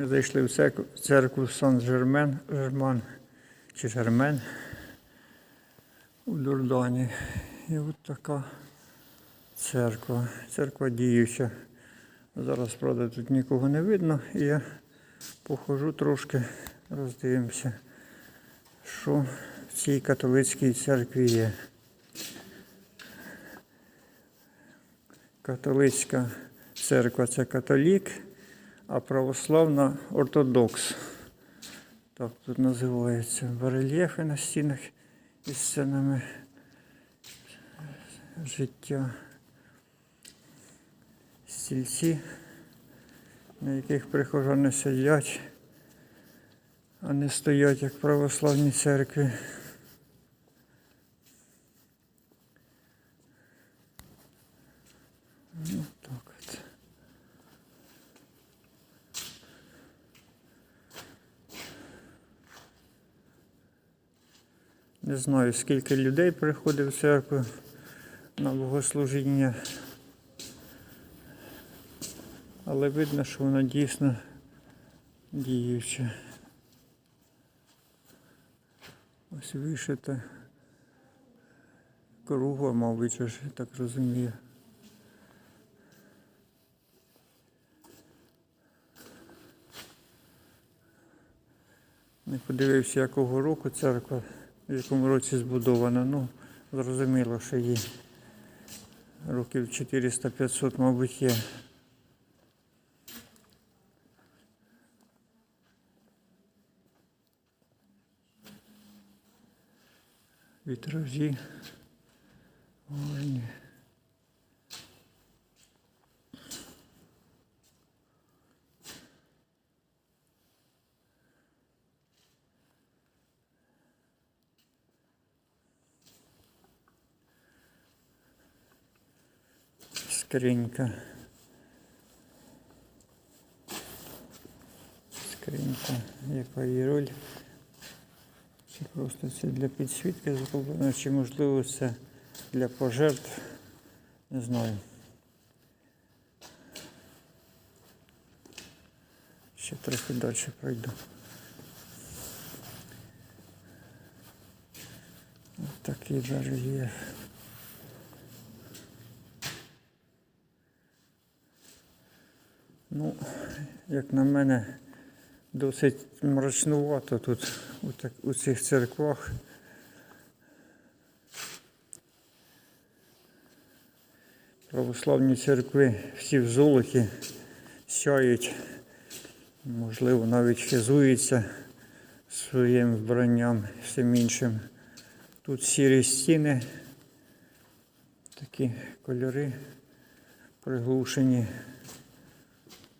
Ми зайшли в церкву, Сан-Жермен, Жерман чи Жермен у Дурдані. І от така церква. Церква діюча. Зараз, правда, тут нікого не видно, і я похожу трошки, роздивимося, що в цій католицькій церкві є. Католицька церква це католік, а православна ортодокс. Так тут називається. Барельєфи на стінах із сценами життя. Стільці, на яких прихожани сидять, а не стоять, як в православній церкві. Ну, так от. Не знаю, скільки людей приходить в церкву на богослужіння. Але видно, що вона дійсно діюча. Ось вишита кругла, мабуть, я так розумію. Не подивився, якого року церква, в якому році збудована. Ну, зрозуміло, що їй років 400-500, мабуть, є. Вітражі. Гарні. Скринька. Скринька, яка її роль? Чи просто це для підсвітки зроблено, чи можливо це для пожертв? Не знаю. Ще трохи далі пройду. Ось такий барельєф. Ну, як на мене, досить мрачнувато тут у, так, у цих церквах. Православні церкви всі в золоті сяють, можливо, навіть хизуються своїм вбранням всім іншим. Тут сірі стіни, такі кольори приглушені.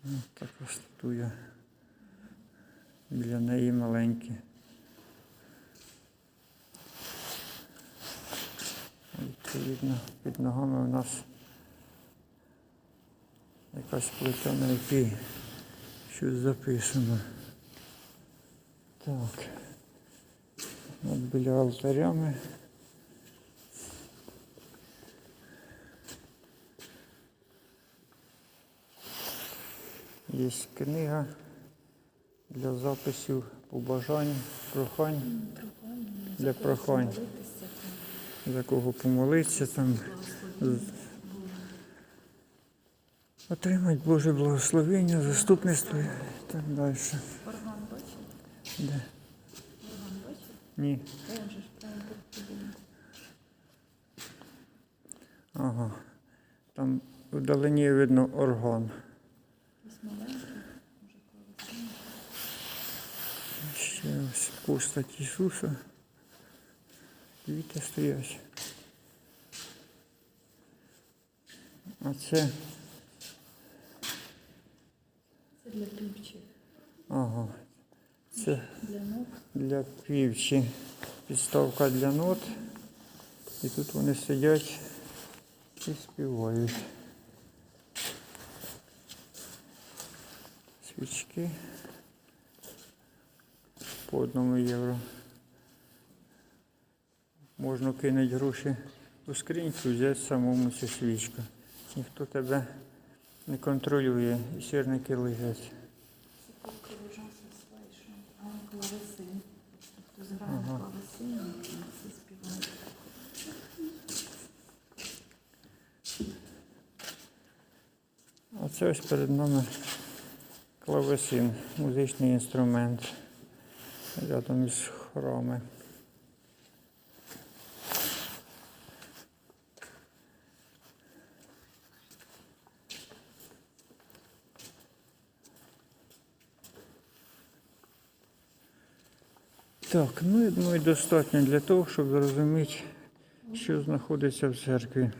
Ну, така статуя. Біля неї маленькі. Відповідно, під ногами у нас якась плита, на якій щось записано. Так. От біля алтарями. Є книга для записів побажань, прохань, для прохань, за кого помолитися там. Отримати Боже благословення, заступництво і так далі. Орган бачив? Де? Орган бачив? Ні. Ага. Там вдалині видно орган. Ось маленький, може клавесин. Ще ось постать Ісуса. Квіти стоять. А це, Це для півчих. ага, це Для ног. для півчі. Підставка для нот. І тут вони сидять і співають. Свічки по одному євро. Можна кинути гроші у скриньку, взяти самому цю свічку. Ніхто тебе не контролює, і сірники лежать. Поки ужасно. А он клавесин. Хто зграє на всі співають. А це ось перед нами клавесин, музичний інструмент. Рядом із храми. Так, ну я думаю, достатньо для того, щоб зрозуміти, що знаходиться в церкві.